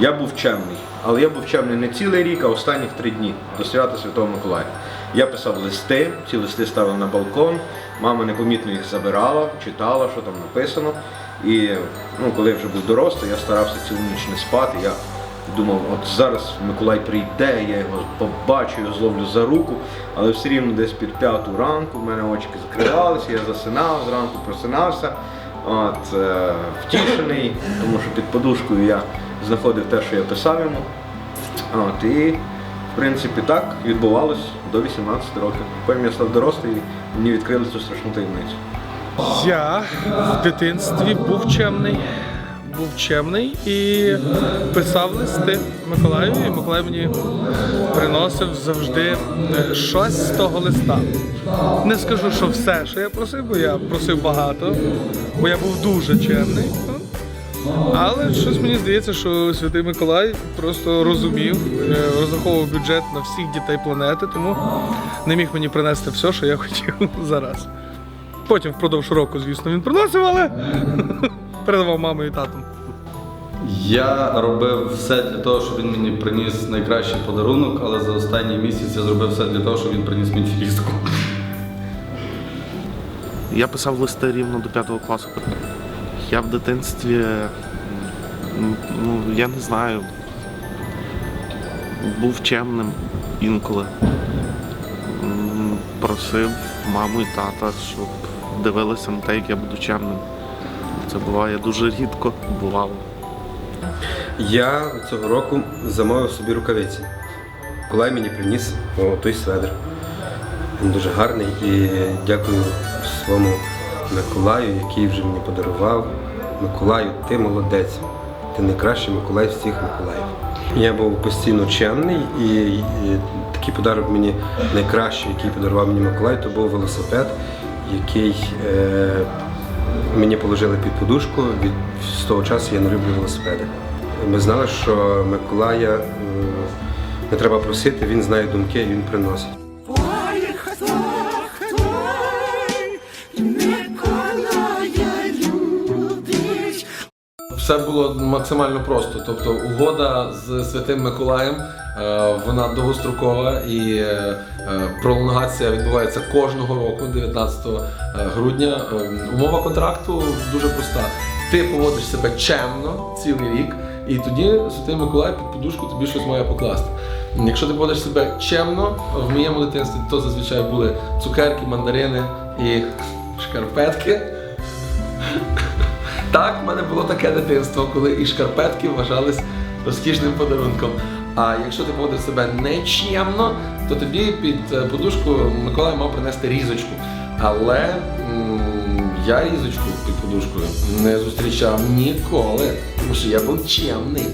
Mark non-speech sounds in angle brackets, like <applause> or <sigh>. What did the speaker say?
Я був чемний, але я був чемний не цілий рік, а останніх три дні до свята Святого Миколая. Я писав листи, ці листи ставив на балкон, мама непомітно їх забирала, читала, що там написано. І ну, коли я вже був дорослий, я старався цілу ніч не спати. Я думав, от зараз Миколай прийде, я його побачу, його зловлю за руку, але все рівно десь під п'яту ранку в мене очки закривалися, я засинав, зранку просинався. От, е, втішений, тому що під подушкою я знаходив те, що я писав йому. От, і, в принципі, так відбувалось до 18 років. Потім я став дорослий і мені відкрили цю страшну таємницю. Я в дитинстві був чемний. Був чемний і писав листи Миколаю, і Миколай мені приносив завжди е, щось з того листа. Не скажу, що все, що я просив, бо я просив багато, бо я був дуже чемний. Але щось мені здається, що Святий Миколай просто розумів, е, розраховував бюджет на всіх дітей планети, тому не міг мені принести все, що я хотів <laughs> зараз. Потім впродовж року, звісно, він приносив, але <laughs> передавав мамі і тату. Я робив все для того, щоб він мені приніс найкращий подарунок, але за останній місяць я зробив все для того, щоб він приніс мені фігістку. Я писав листи рівно до 5 класу. Я в дитинстві, ну, я не знаю, був чемним інколи. Просив маму і тата, щоб дивилися на те, як я буду чемним. Це буває дуже рідко, бувало. Я цього року замовив собі рукавиці. Колай мені приніс о, той сведр. Він дуже гарний і дякую своєму Миколаю, який вже мені подарував. Миколаю, ти молодець. Ти найкращий Миколай всіх Миколаїв. Я був постійно чемний і, такий подарок мені найкращий, який подарував мені Миколай, то був велосипед, який е, мені положили під подушку. Від з того часу я не люблю велосипеди. Ми знали, що Миколая е, не треба просити, він знає думки і він приносить. Все було максимально просто. Тобто угода з Святим Миколаєм е, вона довгострокова і е, е, пролонгація відбувається кожного року, 19 грудня. Умова контракту дуже проста. Ти поводиш себе чемно цілий рік, і тоді Святий Миколай під подушку тобі щось має покласти. Якщо ти поводиш себе чемно, в моєму дитинстві то зазвичай були цукерки, мандарини і шкарпетки. Так, в мене було таке дитинство, коли і шкарпетки вважались розкішним подарунком. А якщо ти поводиш себе нечемно, то тобі під е, подушку Миколай мав принести різочку. Але я різочку під подушкою не зустрічав ніколи, тому що я був чемний.